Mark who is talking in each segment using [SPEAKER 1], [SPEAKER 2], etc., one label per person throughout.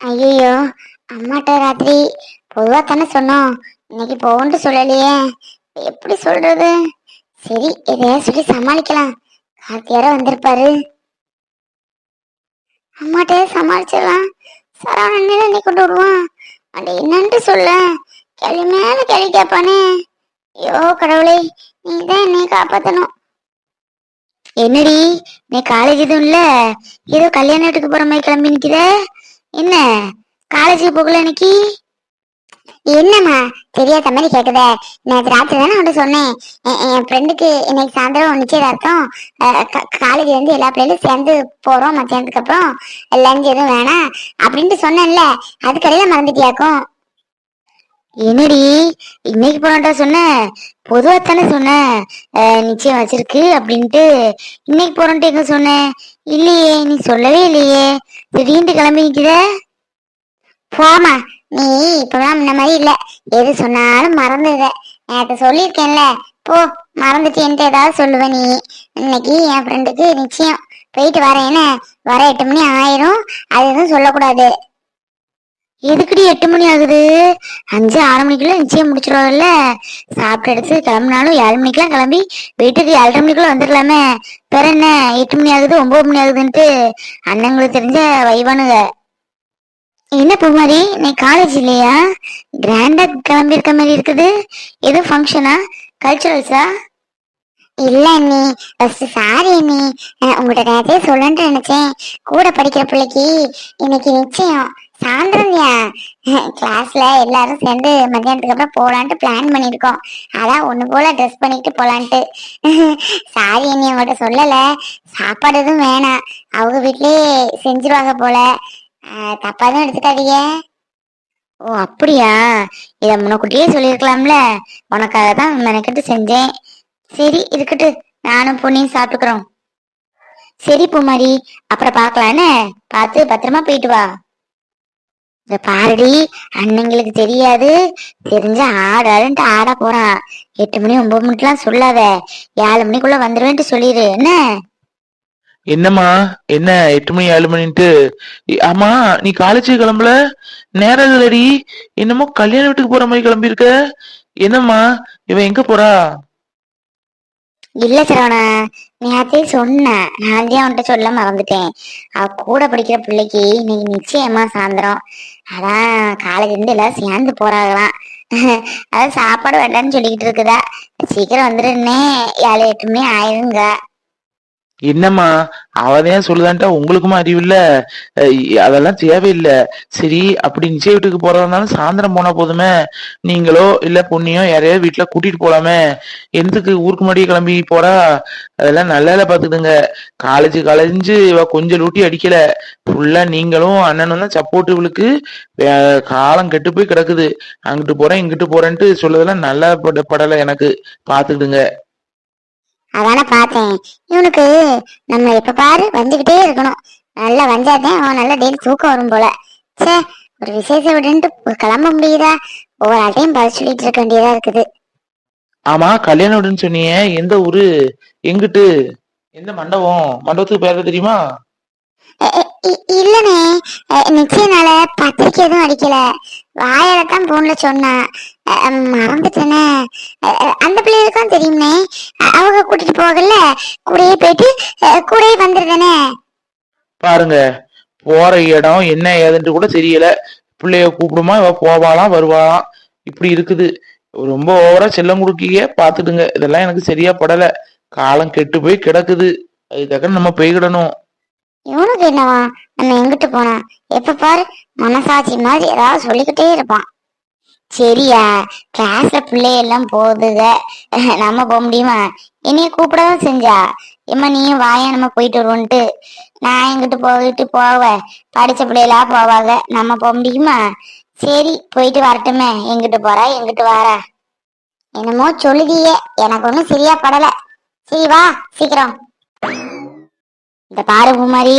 [SPEAKER 1] ஐயோ அம்மாட்ட ராத்திரி பொதுவா தானே சொன்னோம். இன்னைக்கு போகணும்னு சொல்லலையே. எப்படி சொல்றது? சரி எதையா சொல்லி சமாளிக்கலாம். கார்த்தியார வந்திருப்பாரு. அம்மாட்டே சமாளிச்சிடலாம். சரவணன் நீ கொண்டு விடுவான் அது என்னன்ட்டு சொல்ல. கேள்வி மேல கேள்வி கேட்பானே. ஐயோ கடவுளே நீ தான் என்னை காப்பாத்தணும். என்னடி நீ காலேஜ் எதுவும் இல்ல? ஏதோ கல்யாண வீட்டுக்கு போற மாதிரி கிளம்பி நிக்கிற? என்ன? காலேஜுக்கு போகல இன்னைக்கு? என்னம்மா? தெரியாத மாதிரி கேக்குத. நேற்று ராத்திரி தானே உன்ட்ட சொன்னேன். என் ஃப்ரெண்டுக்கு இன்னைக்கு சாயந்தரம் நிச்சயதார்த்தம். காலேஜ் வந்து எல்லா பிள்ளைகளும் சேர்ந்து போறோம் மத்தியானத்துக்கு அப்புறம். லஞ்ச் எதுவும் வேணாம் அப்படின்ட்டு சொன்னேன்ல. அதுக்கடையில மறந்துட்டியாக்கும். என்னடி? இன்னைக்கு போனட்டா சொன்ன. பொதுவா தானே சொன்ன. நிச்சயம் வச்சிருக்கு அப்படின்ட்டு. இன்னைக்கு போறோன்ட்டு எங்க சொன்னேன் இல்லையே நீ சொல்லவே இல்லையே. திடீர்னு கிளம்பிக்கிற? போமா நீ இப்பதான் முன்ன மாதிரி இல்ல. எது சொன்னாலும் மறந்துடுற. நேற்று சொல்லியிருக்கேன்ல. போ மறந்துட்டேன்ட்டு ஏதாவது சொல்லுவ நீ. இன்னைக்கு என் ஃப்ரெண்டுக்கு நிச்சயம். போயிட்டு வரேன்னு. என்ன வர எட்டு மணி ஆயிரும். அது எதுவும் சொல்லக்கூடாது. எதுக்குடி எட்டு மணி ஆகுது? அஞ்சு ஆறு மணிக்குள்ள நிச்சயம் முடிச்சிருவாங்கல்ல சாப்பிட்டு எடுத்து கிளம்புனாலும் ஏழு மணிக்கெல்லாம் கிளம்பி வீட்டுக்கு ஏழரை மணிக்குள்ள வந்துடலாமே. பிற என்ன? எட்டு மணி ஆகுது ஒன்பது மணி ஆகுதுன்ட்டு அண்ணங்களுக்கு தெரிஞ்ச வைவானுங்க. என்ன பூமாரி நீ காலேஜ் இல்லையா? கிராண்டா கிளம்பி இருக்க மாதிரி இருக்குது. எதுவும் ஃபங்க்ஷனா கல்ச்சுரல்ஸா இல்ல அண்ணி ஃபர்ஸ்ட் சாரி அண்ணி. உங்கள்கிட்ட நேரத்தையே சொல்லணும்னு நினைச்சேன். கூட படிக்கிற பிள்ளைக்கு இன்னைக்கு நிச்சயம். சாயந்தரம்யா. கிளாஸ்ல எல்லாரும் சேர்ந்து மத்தியானத்துக்கு அப்புறம் போலான்ட்டு பிளான் பண்ணியிருக்கோம். அதான் ஒண்ணு போல ட்ரெஸ் பண்ணிட்டு போலான்ட்டு. சாரி நீ உங்கள்கிட்ட சொல்லல. சாப்பாடு எதுவும் வேணாம். அவங்க வீட்லயே செஞ்சிருவாங்க போல. தப்பாக தப்பா எதுவும் எடுத்துக்காதீங்க. ஓ அப்படியா? இதை முன்னக்கூட்டியே சொல்லியிருக்கலாம்ல. உனக்காக தான் மெனக்கிட்டு செஞ்சேன். சரி இருக்கட்டு நானும் பொண்ணையும் சாப்பிட்டுக்கிறோம். சரி பூமாரி. அப்புறம் பார்க்கலான்னு. பார்த்து பத்திரமா போயிட்டு வா. இந்த பாருடி அண்ணங்களுக்கு தெரியாது. தெரிஞ்ச ஆடாடுன்ட்டு ஆட போறான் எட்டு மணி ஒன்பது மணிக்கெல்லாம் சொல்லாத. ஏழு மணிக்குள்ள வந்துருவேன்ட்டு சொல்லிடு என்ன?
[SPEAKER 2] என்னம்மா? என்ன? எட்டு மணி ஏழு மணின்ட்டு? ஆமா நீ காலேஜ் கிளம்பல? நேரம் இல்லடி. என்னமோ கல்யாண வீட்டுக்கு போற மாதிரி கிளம்பி இருக்க என்னம்மா? இவன் எங்க போறா?
[SPEAKER 1] இல்ல சரவணா நேரத்தையே சொன்னேன் நான் தான் உன்கிட்ட சொல்ல மறந்துட்டேன். அவ கூட படிக்கிற பிள்ளைக்கு இன்னைக்கு நிச்சயமா சாயந்தரம். அதான் காலேஜ் இருந்து எல்லாம் சேர்ந்து போறாங்களாம். அதான் சாப்பாடு வேண்டாம்னு சொல்லிக்கிட்டு இருக்குதா? சீக்கிரம் வந்துருன்னே ஏழு எட்டு மணி ஆயிருங்க.
[SPEAKER 2] என்னம்மா அவதான் சொல்லுதான்ட்டா? உங்களுக்குமா அறிவு இல்ல. அதெல்லாம் தேவையில்லை. சரி அப்படி நிச்சய வீட்டுக்கு போறதுனாலும் சாயந்தரம் போனா போதுமே. நீங்களோ இல்ல பொண்ணியோ யாரையாவது வீட்டுல கூட்டிட்டு போலாமே. எதுக்கு ஊருக்கு முன்னாடியே கிளம்பி போறா? அதெல்லாம் நல்ல வேலை பாத்துக்கிடுங்க காலேஜ் கலைஞ்சு இவ கொஞ்சம் லூட்டி அடிக்கல. ஃபுல்லா நீங்களும் அண்ணனும் தான் சப்போர்ட் இவளுக்கு. காலம் கெட்டு போய் கிடக்குது. அங்கிட்டு போறேன் இங்கிட்டு போறேன்ட்டு சொல்லதெல்லாம் நல்லா பட- எனக்கு. பாத்துக்கிடுங்க
[SPEAKER 1] அதானே பார்த்தேன். இவனுக்கு நம்ம எப்ப பாரு வந்துகிட்டே இருக்கணும். நல்லா வந்தாதான் அவன் நல்லா டெய்லி தூக்கம் வரும் போல. ச்சே ஒரு விசேஷம் விடுன்ட்டு கிளம்ப முடியுதா? ஒவ்வொரு ஆட்டையும் பதில் சொல்லிட்டு இருக்க வேண்டியதா இருக்குது.
[SPEAKER 2] ஆமா கல்யாணம் விடுன்னு சொன்னீங்க எந்த ஊரு? எங்கிட்டு? எந்த மண்டபம்? மண்டபத்துக்கு பேர தெரியுமா?
[SPEAKER 1] இல்லனே. அஹ் நிச்சயனால பத்திரிக்கை எதுவும் அடிக்கல. வாயால தான் போன்ல சொன்னேன். மறந்துட்டேனே. அந்த பிள்ளைகளுக்கும் தெரியுமே அவங்க கூட்டிட்டு போகல. கூடயே போயிட்டு கூடயே வந்துருதானே
[SPEAKER 2] பாருங்க போற இடம் என்ன ஏதுன்ட்டு கூட தெரியல. பிள்ளைய கூப்பிடுமா இவ போவாளாம் வருவாளாம் இப்படி இருக்குது. ரொம்ப ஓவரா செல்லம் கொடுக்கீங்க பாத்துடுங்க இதெல்லாம் எனக்கு சரியா படல. காலம் கெட்டு போய் கிடக்குது. அதுக்காக நம்ம போய்கிடணும்
[SPEAKER 1] இவனுக்கு என்னவா? நம்ம எங்கிட்டு போனோம் எப்ப பாரு மனசாட்சி மாதிரி ஏதாவது சொல்லிக்கிட்டே இருப்பான். சரியா? கிளாஸ்ல பிள்ளையெல்லாம் போகுதுக. நம்ம போக முடியுமா? என்னைய கூப்பிடதான் செஞ்சா? எம்மா நீயும் வாயா நம்ம போயிட்டு வருவோன்ட்டு. நான் எங்கிட்டு போயிட்டு போவேன் படிச்ச பிள்ளைகளா போவாங்க நம்ம போக முடியுமா? சரி போயிட்டு வரட்டுமே. எங்கிட்டு போறா? எங்கிட்டு வாரா என்னமோ சொல்லுதியே. எனக்கு ஒண்ணும் சரியா படல. சரி வா. சீக்கிரம். இந்த பாரு குமாரி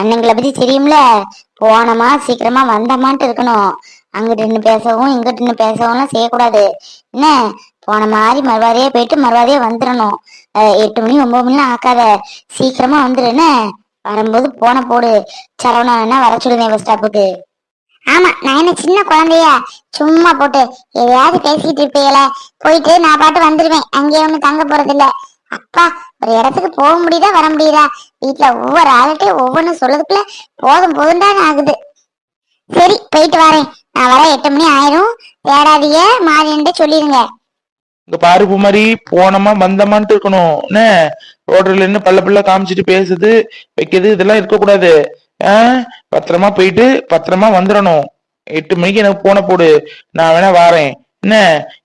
[SPEAKER 1] அண்ணங்களை பத்தி தெரியும்ல? போனோமா சீக்கிரமா வந்தோமான்ட்டு இருக்கணும். அங்கிட்டு நின்று பேசவும் இங்கிட்டு நின்று பேசவும்லாம் செய்யக்கூடாது. என்ன? போன மாதிரி மறுவாரியே போயிட்டு மறுவாரியே வந்துடணும் எட்டு மணி ஒன்பது மணிலாம் ஆக்காத. சீக்கிரமா வந்துடு என்ன? வரும்போது போன போடு. சரவணா வேணா வர சொல்லுவேன் பஸ் ஸ்டாப்புக்கு ஆமா நான் என்ன சின்ன குழந்தையா? சும்மா போட்டு எதையாவது பேசிட்டு இருப்பீங்களே? போயிட்டு நான் பாட்டு வந்துருவேன். அங்கேயே ஒண்ணு தங்க போறது இல்ல அப்பா ஒரு இடத்துக்கு போக முடியுதா வர முடியுதா? வீட்டுல ஒவ்வொரு ஆளுகிட்டையும் ஒவ்வொன்றும் சொல்றதுக்குள்ள போதும் போதும்தான் ஆகுது. சரி போயிட்டு வரேன். நான் வர எட்டு மணி ஆயிரும். தேடாதீங்க மாறின்ட்டு சொல்லிடுங்க
[SPEAKER 2] இங்க பாரு பூமாரி போனோமா வந்தமான்ட்டு இருக்கணும். என்ன? ரோட்ல இருந்து பல்ல பல்ல காமிச்சிட்டு பேசுது வைக்கிறது இதெல்லாம் இருக்கக்கூடாது. ஆ? பத்திரமா போயிட்டு பத்திரமா வந்துடணும். எட்டு மணிக்கு எனக்கு போன போடு. நான் வேணா வாரேன். என்ன?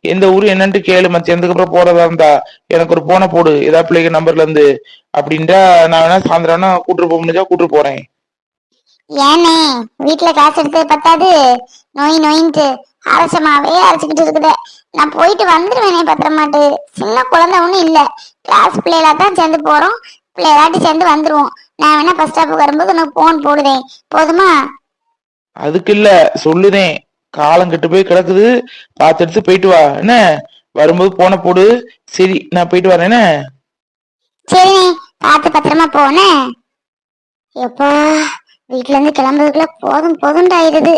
[SPEAKER 2] எந்த ஊரு என்னன்ட்டு கேளு மத்தியானத்துக்கு அப்புறம் போறதா இருந்தா எனக்கு ஒரு போன போடு. ஏதாவது பிள்ளைங்க நம்பர்ல இருந்து. அப்படின்ட்டா நான் வேணா சாயந்தரம் வேணா கூட்டிட்டு போக முடிஞ்சா கூட்டிட்டு போறேன்.
[SPEAKER 1] ஏனே வீட்டுல காசு எடுத்தது பத்தாது. நோய் நோயின்ட்டு அரசமாவே அரைச்சுக்கிட்டு இருக்குதே. நான் போயிட்டு வந்துருவேனே பத்திரமாட்டு. சின்ன குழந்தை ஒண்ணும் இல்ல. கிளாஸ் பிள்ளைகளா தான் சேர்ந்து போறோம். பிள்ளைகளாட்டி சேர்ந்து வந்துருவோம். நான் வேணா பஸ் ஸ்டாப்புக்கு வரும்போது உனக்கு போன் போடுதேன். போதுமா?
[SPEAKER 2] அதுக்கு இல்ல. சொல்லுதேன். காலம் கெட்டு போய் கிடக்குது. பார்த்து எடுத்து போயிட்டு வா. என்ன? வரும்போது போன போடு. சரி நான் போயிட்டு வரேன். என்ன?
[SPEAKER 1] சரிண்ணே பார்த்து பத்திரமா போனே எப்பா வீட்டுல இருந்து கிளம்புறதுக்குள்ள போதும் போதும் ஆயிடுது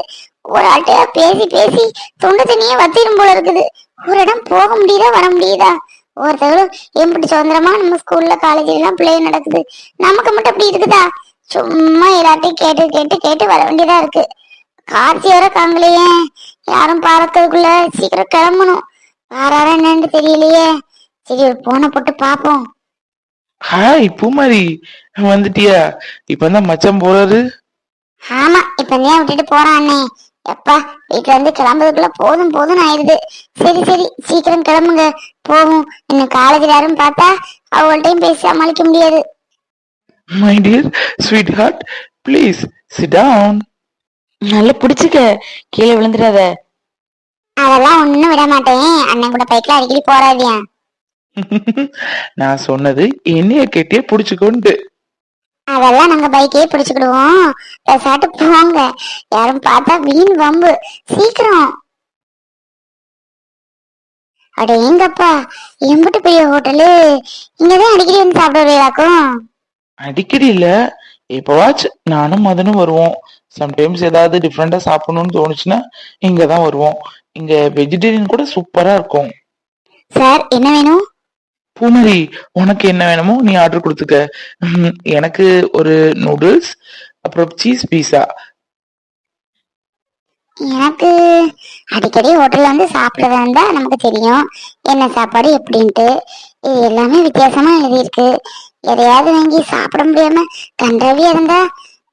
[SPEAKER 1] ஒரு ஆட்டையா பேசி பேசி தொண்டை தண்ணியே வத்திரும் போல இருக்குது. ஒரு இடம் போக முடியுதா வர முடியுதா? ஒருத்தவங்களும் எம்பிட்டு சுதந்திரமா நம்ம ஸ்கூல்ல காலேஜ்ல எல்லாம் பிள்ளை நடக்குது. நமக்கு மட்டும் அப்படி இருக்குதா? சும்மா எல்லாத்தையும் கேட்டு கேட்டு கேட்டு வர வேண்டியதா இருக்கு. கார்த்தி வர காங்கலையே. யாரும் பார்க்கறதுக்குள்ள சீக்கிரம் கிளம்பணும். வாராரா என்னன்னு தெரியலையே. சரி ஒரு போனை போட்டு பாப்போம்.
[SPEAKER 2] ஹாய் பூமாரி. வந்துட்டியா? இப்பதான் மச்சான் போறாரு.
[SPEAKER 1] ஆமா இப்ப ஏன் விட்டுட்டு போறான் அண்ணே. எப்பா வீட்டுல இருந்து கிளம்புறதுக்குள்ள போதும் போதும் ஆயிடுது. சரி சரி சீக்கிரம் கிளம்புங்க. போகும் இன்னும் காலேஜ்ல யாரும் பார்த்தா அவங்கள்ட்டையும் பேசி சமாளிக்க முடியாது.
[SPEAKER 2] My dear sweetheart please sit down
[SPEAKER 3] நல்லா பிடிச்சுக்க. கீழே விழுந்துடாத.
[SPEAKER 1] அதெல்லாம் ஒண்ணும் விட மாட்டேன். அண்ணன் கூட பைக்ல அடிக்கடி போறாதியா
[SPEAKER 2] நான் சொன்னது என்னைய கெட்டியே புடிச்சுக்கொண்டு
[SPEAKER 1] அதெல்லாம் நாங்க பைக்கே பிடிச்சுக்கிடுவோம். பேசாட்டு போங்க. யாரும் பார்த்தா வீண் வம்பு. சீக்கிரம். அட எங்கப்பா? எம்பிட்டு பெரிய ஹோட்டலு இங்கதான் அடிக்கடி வந்து சாப்பிட வருவீங்களாக்கும்?
[SPEAKER 2] அடிக்கடி இல்ல. எப்பவாச்சும் நானும் மதனும் வருவோம். சம்டைம்ஸ் ஏதாவது டிஃப்ரெண்டா சாப்பிடணும்னு தோணுச்சுன்னா இங்க தான் வருவோம். இங்க வெஜிடேரியன் கூட சூப்பரா இருக்கும்.
[SPEAKER 1] சார் என்ன வேணும்?
[SPEAKER 2] பூமரி உனக்கு என்ன வேணுமோ நீ ஆர்டர் கொடுத்துக்க. எனக்கு ஒரு நூடுல்ஸ் அப்புறம் சீஸ் பீஸா
[SPEAKER 1] எனக்கு அடிக்கடி ஹோட்டல்ல வந்து சாப்பிடுறதா இருந்தா நமக்கு தெரியும். என்ன சாப்பாடு எப்படின்ட்டு. இது எல்லாமே வித்தியாசமா எழுதியிருக்கு. எதையாவது வாங்கி சாப்பிட முடியாம கண்டவியா இருந்தா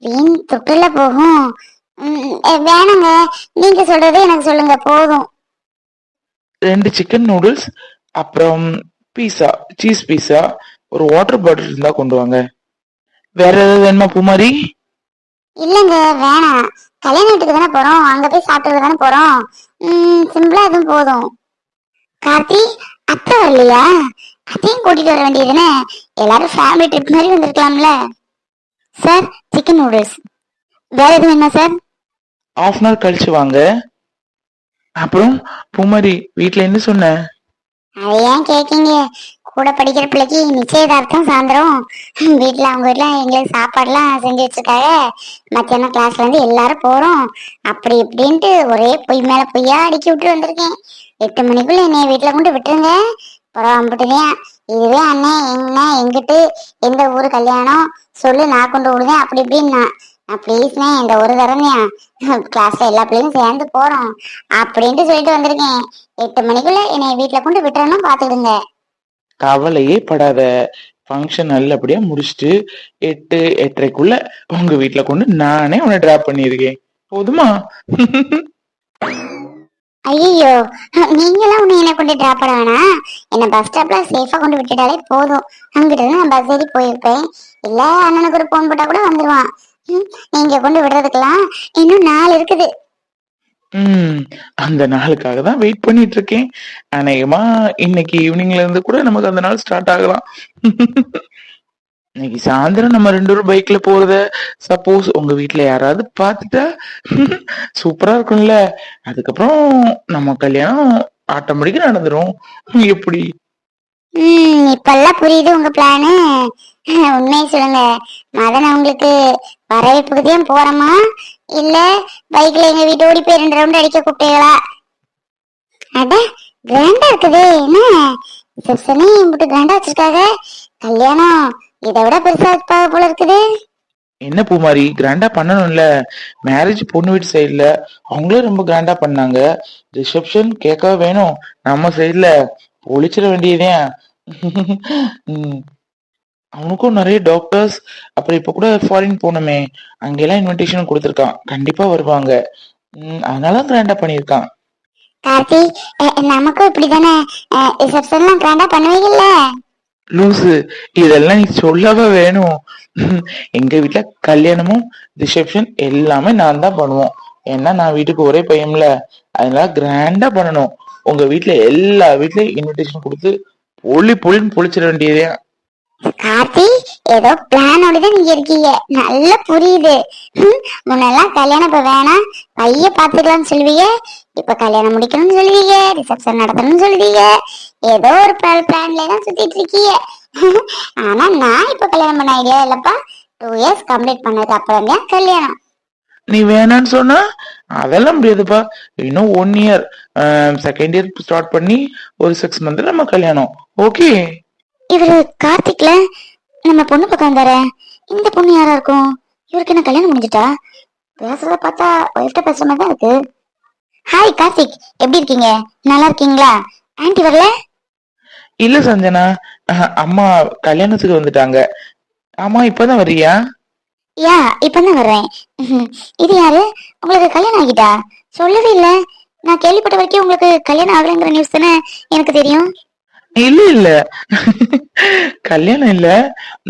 [SPEAKER 1] வீண் தொட்டுல போகும். வேணாங்க. நீங்க சொல்றது எனக்கு சொல்லுங்க. போதும்.
[SPEAKER 2] ரெண்டு சிக்கன் நூடுல்ஸ் அப்புறம் பீஸா சீஸ் பீஸா ஒரு வாட்டர் பாட்டில் இருந்தா கொண்டு வாங்க. வேற ஏதாவது வேணுமா பூமாரி?
[SPEAKER 1] இல்லைங்க வேணாம். கல்யாண வீட்டுக்கு தானே போறோம். அங்க போய் சாப்பிட்டு தானே போறோம். சிம்பிளா எதுவும் போதும். கார்த்தி அத்தை வரலையா? அத்தையும் கூட்டிட்டு வர வேண்டியதுதானே எல்லாரும் ஃபேமிலி ட்ரிப் மாதிரி வந்திருக்கலாம்ல. சார் சிக்கன் நூடுல்ஸ் வேற எதுவும் வேணுமா சார்
[SPEAKER 2] ஆஃப் அன் ஹவர் கழிச்சு வாங்க. அப்புறம் பூமாரி வீட்ல என்ன சொன்ன?
[SPEAKER 1] அதை ஏன் கேட்கீங்க கூட படிக்கிற பிள்ளைக்கு நிச்சயதார்த்தம் சாயந்தரம். வீட்டில் அவங்க வீட்டில் எங்களுக்கு சாப்பாடுலாம் செஞ்சு வச்சுருக்காங்க. மத்தியானம் கிளாஸ்லேருந்து எல்லாரும் போகிறோம் அப்படி இப்படின்ட்டு ஒரே பொய் மேலே பொய்யா அடிக்கி விட்டு வந்திருக்கேன். எட்டு மணிக்குள்ளே என்னைய வீட்டில் கொண்டு விட்டுருங்க. பரவாயில்லையா இதுவே அண்ணன் என்ன எங்கிட்டு? எந்த ஊர் கல்யாணம்? சொல்லு நான் கொண்டு விடுவேன். அப்படி இப்படின்னா ப்ளீஸ்ண்ணே இந்த ஒரு தரம்யா கிளாஸ்ல எல்லா பிள்ளையும் சேர்ந்து போறோம் அப்படின்ட்டு சொல்லிட்டு வந்திருக்கேன். எட்டு மணிக்குள்ள என்னைய வீட்டுல கொண்டு விட்டுறணும் பாத்துடுங்க
[SPEAKER 2] கவலையே படாத. ஃபங்க்ஷன் நல்லபடியா முடிச்சுட்டு எட்டு எட்டரைக்குள்ள உங்க வீட்ல கொண்டு நானே உன்னை டிராப் பண்ணியிருக்கேன். போதுமா?
[SPEAKER 1] ஐயோ நீங்களாம் உன்னை என்ன கொண்டு டிராப் பண்ண வேணாம். என்ன பஸ் ஸ்டாப்ல சேஃபா கொண்டு விட்டுட்டாலே போதும். அங்கிட்ட நான் பஸ் ஏறி போயிருப்பேன். இல்ல அண்ணனுக்கு ஒரு போன் போட்டா கூட வந்துருவான். நீங்க கொண்டு விடுறதுக்கெல்லாம் இன்னும் நாள் இருக்குது.
[SPEAKER 2] ம் அந்த நாளுக்காக தான் வெயிட் பண்ணிட்டு இருக்கேன் அநேகமா இன்னைக்கு ஈவினிங்ல இருந்து கூட நமக்கு அந்த நாள் ஸ்டார்ட் ஆகலாம். இன்னைக்கு சாயந்தரம் நம்ம ரெண்டு பேரும் பைக்ல போறத சப்போஸ் உங்க வீட்ல யாராவது பார்த்துட்டா சூப்பரா இருக்கும்ல. அதுக்கப்புறம் நம்ம கல்யாணம் ஆட்டோமேட்டிக்கா நடந்துரும். எப்படி?
[SPEAKER 1] இப்பெல்லாம் புரியுது உங்க பிளானு உண்மையை சொல்லுங்க. மதன் உங்களுக்கு வரவேற்புக்கு தான் போறோமா? இல்ல பைக்ல எங்க வீட்டு ஓடி போய் ரெண்டு ரவுண்ட் அடிக்க கூப்பிட்டீங்களா? அட கிராண்டா இருக்குது. என்ன? ரிசப்ஷனே இப்படி கிராண்டா வச்சிருக்காங்க. கல்யாணம். இதை விட பெருசா வச்சுப்பாங்க போல இருக்குது.
[SPEAKER 2] என்ன பூமாரி கிராண்டா பண்ணணும்ல. மேரேஜ் பொண்ணு வீட்டு சைடுல அவங்களும் ரொம்ப கிராண்டா பண்ணாங்க. ரிசப்ஷன் கேட்கவே வேணும். நம்ம சைடுல ஒழிச்சிட வேண்டியதே ம். அவனுக்கும் நிறைய டாக்டர்ஸ் அப்புறம் இப்ப கூட ஃபாரின் போனோமே அங்கெல்லாம் இன்விடேஷன் கொடுத்துருக்கான். கண்டிப்பா வருவாங்க. அதனால கிராண்டா பண்ணியிருக்கான்.
[SPEAKER 1] கார்த்தி நமக்கும் இப்படிதானே? ரிசப்ஷன்லாம் கிராண்டா பண்ணுவீங்கல்ல?
[SPEAKER 2] லூசு இதெல்லாம் நீ சொல்லவா வேணும்? எங்க வீட்ல கல்யாணமும் ரிசப்ஷன் எல்லாமே நான் தான் பண்ணுவோம். ஏன்னா நான் வீட்டுக்கு ஒரே பையன்ல. அதனால கிராண்டா பண்ணணும். உங்க வீட்ல எல்லா வீட்லயும் இன்விடேஷன் கொடுத்து பொலி பொலின்னு பொழிச்சிட வேண்டியதே
[SPEAKER 1] கார்த்தி ஏதோ பிளானோட தான் நீங்க இருக்கீங்க. நல்லா புரியுது. முன்னெல்லாம் கல்யாணம் இப்ப வேணாம். பைய பாத்துக்கலாம்னு சொல்லுவீங்க. இப்ப கல்யாணம் முடிக்கணும்னு சொல்லுவீங்க. ரிசப்ஷன் நடத்தணும்னு சொல்லுவீங்க. ஏதோ ஒரு பிளான்ல தான் சுத்திட்டு இருக்கீங்க. ஆனா நான் இப்ப கல்யாணம் பண்ண ஐடியா இல்லப்பா. டூ இயர்ஸ் கம்ப்ளீட் பண்ணதுக்கு அப்புறம் தான் கல்யாணம்.
[SPEAKER 2] நீ வேணான்னு சொன்னா அதெல்லாம் முடியாதுப்பா. இன்னும் one year second year start பண்ணி ஒரு சிக்ஸ் மந்த்ல நம்ம கல்யாணம். ஓகே
[SPEAKER 1] இவரு கார்த்திக்ல நம்ம பொண்ணு பக்கம் வந்தாரு. இந்த பொண்ணு யாரா இருக்கும்? இவருக்கு என்ன கல்யாணம் முடிஞ்சிட்டா? பேசுறத பார்த்தா ஒய்ஃப்ட பேசுற மாதிரி தான் இருக்கு. ஹாய் கார்த்திக். எப்படி இருக்கீங்க? நல்லா இருக்கீங்களா? ஆன்ட்டி வரல?
[SPEAKER 2] இல்ல சஞ்சனா. அம்மா கல்யாணத்துக்கு வந்துட்டாங்க. ஆமா இப்பதான் வரியா
[SPEAKER 1] யா இப்பதான் வர்றேன். இது யாரு? உங்களுக்கு கல்யாணம் ஆகிட்டா? சொல்லவே இல்ல. நான் கேள்விப்பட்ட வரைக்கும் உங்களுக்கு கல்யாணம் ஆகலைங்கிற நியூஸ் தானே எனக்கு தெரியும்.
[SPEAKER 2] இல்ல இல்ல. கல்யாணம் இல்ல.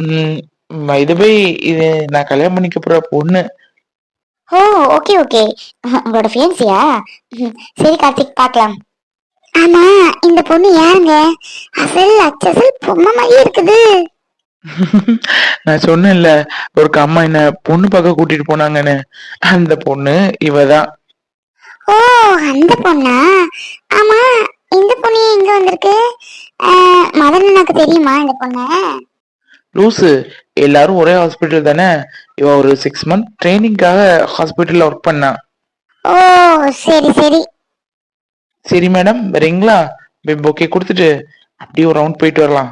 [SPEAKER 2] உம் இது போய் இது நான் கல்யாணம் பண்ணிக்க போற பொண்ணு.
[SPEAKER 1] Oh okay okay. உங்களோட ஃபியன்சியா சரி கார்த்திக் பார்க்கலாம் ஆமா இந்த பொண்ணு யாருங்க? அசல் அச்சசல் பொம்மை மாதிரியே இருக்குது.
[SPEAKER 2] நான் சொன்னேன்ல ஒரு அம்மா என்ன பொண்ணு பார்க்க கூட்டிட்டு போனாங்கன்னு. அந்த பொண்ணு இவதான்.
[SPEAKER 1] ஓ அந்த பொண்ணா? ஆமா இந்த பொண்ணு எங்க வந்திருக்கு? மதன் எனக்கு தெரியுமா இந்த பொண்ணு?
[SPEAKER 2] லூசு எல்லாரும் ஒரே ஹாஸ்பிட்டல் தானே? இவ ஒரு சிக்ஸ் மந்த் ட்ரைனிங்காக ஹாஸ்பிட்டல்ல ஒர்க் பண்ணா.
[SPEAKER 1] ஓ சரி சரி.
[SPEAKER 2] சரி மேடம் வரீங்களா? ஓகே கொடுத்துட்டு அப்படியே ஒரு ரவுண்ட் போயிட்டு வரலாம்.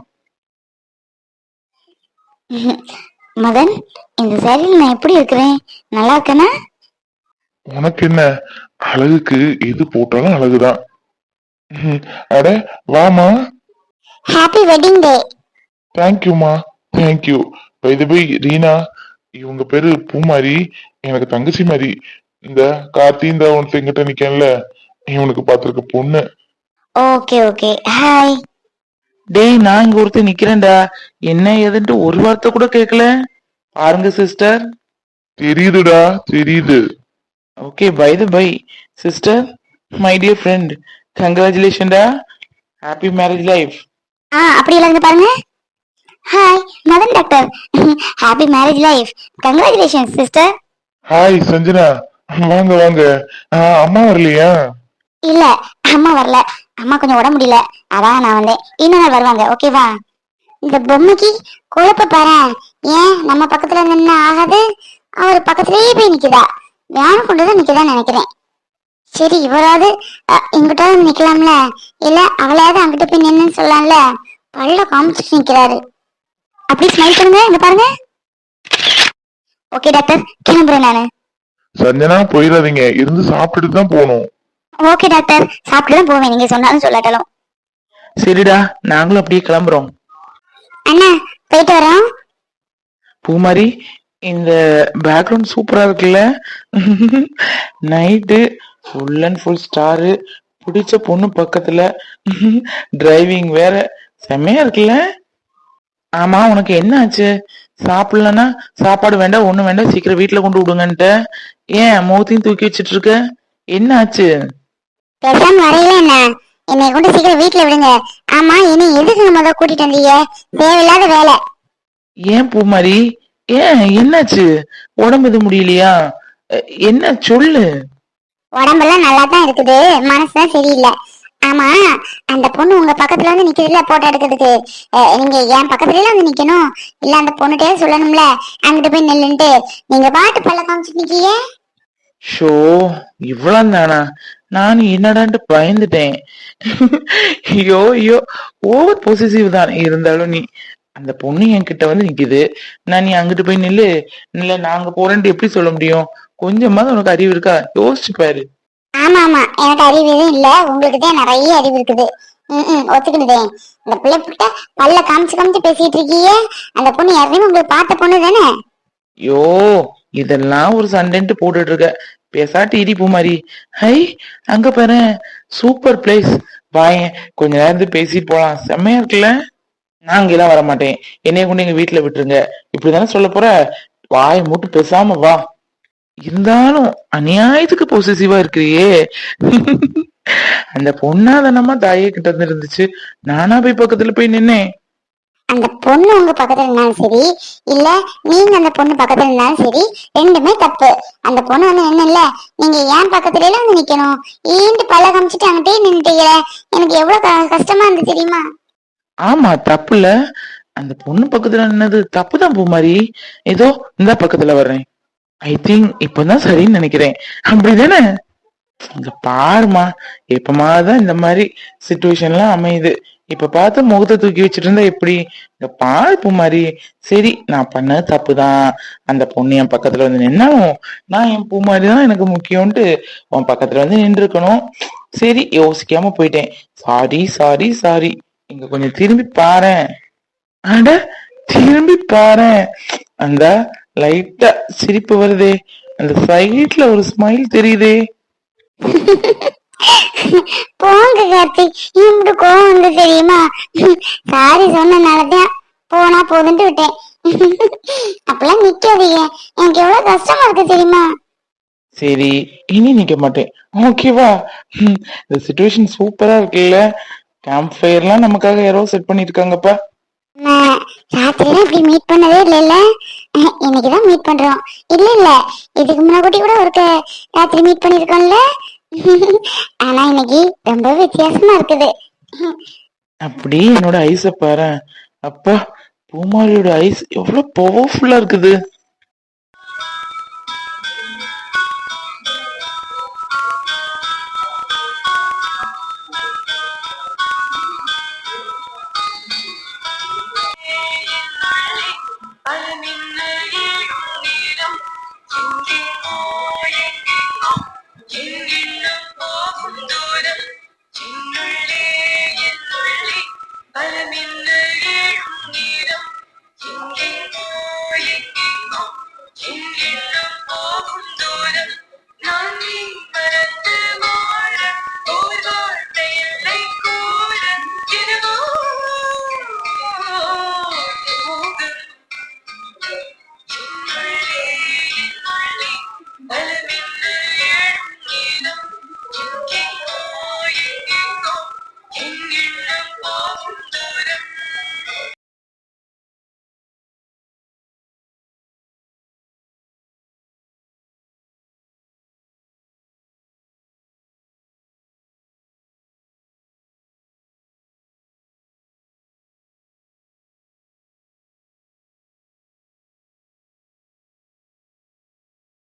[SPEAKER 1] மதன் இந்த சாரியில் நான் எப்படி இருக்கிறேன்? நல்லா இருக்கேனா?
[SPEAKER 4] உனக்கு என்ன? அழகுக்கு எது போட்டாலும் அழகுதான். அட வாமா
[SPEAKER 1] ஹாப்பி வெட்டிங் டே
[SPEAKER 4] தேங்க்யூமா தேங்க்யூ இது போய் ரீனா இவங்க பேரு பூமாரி எனக்கு தங்கச்சி மாதிரி. இந்த கார்த்தி இந்த ஒருத்தன் எங்கிட்ட நிக்கல இவனுக்கு பாத்திருக்க பொண்ணு.
[SPEAKER 1] ஓகே ஓகே ஹாய்
[SPEAKER 2] டேய் நான் இங்க ஒருத்தர் நிக்கிறேன்டா. என்ன ஏதுன்ட்டு ஒரு வார்த்தை கூட கேட்கல பாருங்க சிஸ்டர்
[SPEAKER 4] தெரியுதுடா தெரியுது.
[SPEAKER 2] Okay bye the bye sister my dear friend கங்க்ராச்சுலேஷன்டா happy marriage life
[SPEAKER 1] ஆ அப்படி இல்லாங்க பாருங்க. Hi Madan doctor happy marriage life congratulation sister
[SPEAKER 4] hi Sanjana வாங்க வாங்க. அம்மா வரலையா?
[SPEAKER 1] இல்ல அம்மா வரல. அம்மா கொஞ்சம் உடம்பு முடியல. அதான் நான் வந்தேன். இன்னும் நாள் வருவாங்க ஓகேவா இந்த பொம்மைக்கு குழப்ப பாரு ஏன்? நம்ம பக்கத்துல நின்னு ஆகாது. அவர் பக்கத்துலயே போய் நிக்குதா? வேணும் கொண்டுதான் நிக்கதான் நினைக்கிறேன். சரி இவராவது அஹ், இங்கிட்டாவது நிக்கலாம்ல? இல்ல அவளையாவது அங்கிட்ட போய் நின்னு சொல்லலாம்ல பல்ல காமிச்சிட்டு நிக்கிறாரு. அப்படி ஸ்மைல் பண்ணுங்க இங்க பாருங்க. ஓகே டாக்டர் கிளம்புறேன் நானு.
[SPEAKER 4] சஞ்சனா போயிடாதீங்க. இருந்து சாப்பிட்டுட்டு தான் போகணும்.
[SPEAKER 1] ஓகே டாக்டர் சாப்பிட்டு தான் போவேன். நீங்க சொன்னாலும் சொல்லாட்டாலும்.
[SPEAKER 2] சரிடா நாங்களும் அப்படியே கிளம்புறோம்.
[SPEAKER 1] அண்ணா போயிட்டு வரோம்.
[SPEAKER 2] பூமாரி இந்த பேக்ரவுண்ட் சூப்பரா இருக்குல்ல? Night full and full star பிடிச்ச பொண்ணு பக்கத்துல. டிரைவிங் வேற. செம்மையா இருக்குல்ல? ஆமா உனக்கு என்ன ஆச்சு சாப்பிடலன்னா சாப்பாடு வேண்டாம் ஒண்ணும் வேண்டாம் சீக்கிரம் வீட்டுல கொண்டு விடுங்கன்ட்ட. ஏன் மௌத்தையும் தூக்கி வச்சிட்டு இருக்க? என்ன ஆச்சு
[SPEAKER 1] பேசாம வரையில என்ன? என்னை கொண்டு சீக்கிரம் வீட்டுல விடுங்க. ஆமா இனி எதுக்கு முத கூட்டிட்டு வந்தீங்க? தேவையில்லாத வேலை.
[SPEAKER 2] ஏன் பூமாரி? ஏன் என்னாச்சு? உடம்பு எதுவும் முடியலையா? என்ன சொல்லு.
[SPEAKER 1] உடம்பெல்லாம் நல்லா தான் இருக்குது. மனசுதான் சரியில்லை. ஆமா அந்த பொண்ணு உங்க பக்கத்துல வந்து நிக்கிறதுல போட்டோ எடுக்கிறதுக்கு. நீங்க என் பக்கத்துல வந்து நிக்கணும். இல்ல அந்த பொண்ணுகிட்டே சொல்லணும்ல. அங்கிட்டு போய் நில்லுன்ட்டு. நீங்க பாட்டு பல்ல காமிச்சிட்டு நிக்கியே
[SPEAKER 2] ஷோ இவ்வளவு தானா? நான் என்னடான்ட்டு பயந்துட்டேன். ஐயோ ஐயோ ஓவர் பொசிசிவ் தான் இருந்தாலும் நீ. அந்த பொண்ணு என்கிட்ட வந்து நிக்குது. நான் நீ அங்கிட்டு போய் நில்லு. இல்ல நாங்க போறேன்ட்டு எப்படி சொல்ல முடியும்? கொஞ்சமாவது உனக்கு அறிவு இருக்கா? யோசிச்சு பாரு.
[SPEAKER 1] ஆமா ஆமா எனக்கு அறிவு எதுவும் இல்ல. உங்களுக்கு தான் நிறைய அறிவு இருக்குது. ம் ஒத்துக்கிடுதேன் இந்த பிள்ளை கிட்ட பல்ல காமிச்சு காமிச்சு பேசிட்டு இருக்கீங்க அந்த பொண்ணு யாரையும் உங்களுக்கு பார்த்த பொண்ணு தானே?
[SPEAKER 2] யோ இதெல்லாம் ஒரு சண்டைன்ட்டு போட்டுட்டு இருக்க பேசாட்டி இடி பூமாரி. ஹை அங்க பாரு. Super place. வாயேன் கொஞ்ச நேரத்து பேசிட்டு போலாம். செம்மையா இருக்குல்ல? நான் அங்கெல்லாம் வர மாட்டேன் என்னைய கொண்டு எங்க வீட்டுல விட்டுருங்க. இப்படிதானே சொல்ல போற? வாயை மூட்டு பேசாம வா. இருந்தாலும் அநியாயத்துக்கு பொசிசிவா இருக்கிறியே. அந்த பொண்ணாதனமா தாயே கிட்ட இருந்து இருந்துச்சு. நானா போய் பக்கத்துல போய் நின்னேன்.
[SPEAKER 1] அந்த பொண்ணு உங்க பக்கத்துல இருந்தாலும் சரி இல்ல நீங்க அந்த பொண்ணு பக்கத்துல இருந்தாலும் சரி ரெண்டுமே தப்பு. அந்த பொண்ணு வந்து என்ன இல்ல நீங்க ஏன் பக்கத்துல எல்லாம் வந்து நிக்கணும்? ஏன்ட்டு பல்ல காமிச்சிட்டு அங்கிட்டே நின்னுட்டீங்க? எனக்கு எவ்வளவு கஷ்டமா இருந்து தெரியுமா?
[SPEAKER 2] ஆமா தப்புல அந்த பொண்ணு பக்கத்துல நின்னது தப்புதான் பூமாரி. ஏதோ இந்த பக்கத்துல வர்றேன். ஐ திங்க் இப்பதான் சரின்னு நினைக்கிறேன். அப்படிதானே? இங்க பாருமா எப்பமாதான் இந்த மாதிரி சுச்சுவேஷன்லாம் அமையுது. இப்ப பார்த்து முகத்தை தூக்கி வச்சிட்டு இருந்தா எப்படி? இந்த பாழ்ப்பு மாதிரி. சரி நான் பண்ணது தப்புதான். அந்த பொண்ணு என் பக்கத்துல வந்து நின்னாலும் நான் என் பூமாரி தான் எனக்கு முக்கியம்ட்டு உன் பக்கத்துல வந்து நின்று இருக்கணும் சரி யோசிக்காம போயிட்டேன். சாரி சாரி சாரி இங்க கொஞ்சம் திரும்பி பாரு அட திரும்பி பாரு அந்த லைட்டா சிரிப்பு வருதே. அந்த சைட்ல ஒரு ஸ்மைல் தெரியுதே.
[SPEAKER 1] போங்க கார்த்திக் இப்படி கோவம் வந்து தெரியுமா? சாரி சொன்னனாலதான் போனா போதுன்ட்டு விட்டேன். அப்பெல்லாம் நிக்காதீங்க. எனக்கு எவ்வளவு கஷ்டமா இருக்கு தெரியுமா?
[SPEAKER 2] சரி இனி நிக்க மாட்டேன். ஓகேவா இந்த சுச்சுவேஷன் சூப்பரா இருக்குல்ல. கேம்ப் ஃபயர்லாம் நமக்காக யாரோ செட் பண்ணிருக்காங்கப்பா.
[SPEAKER 1] ராத்திரிலாம் இப்படி மீட் பண்ணதே இல்லைல்ல? இன்னைக்கு தான் மீட் பண்றோம். இல்ல இல்ல. இதுக்கு முன்னாடி கூட ஒருக்க ராத்திரி மீட் பண்ணிருக்கோம்ல? ஆனா இன்னைக்கு ரொம்ப வித்தியாசமா இருக்குது.
[SPEAKER 2] அப்படி என்னோட ஐஸ பாரு அப்பா பூமாரியோட ஐஸ் எவ்வளவு பவர்ஃபுல்லா இருக்குது.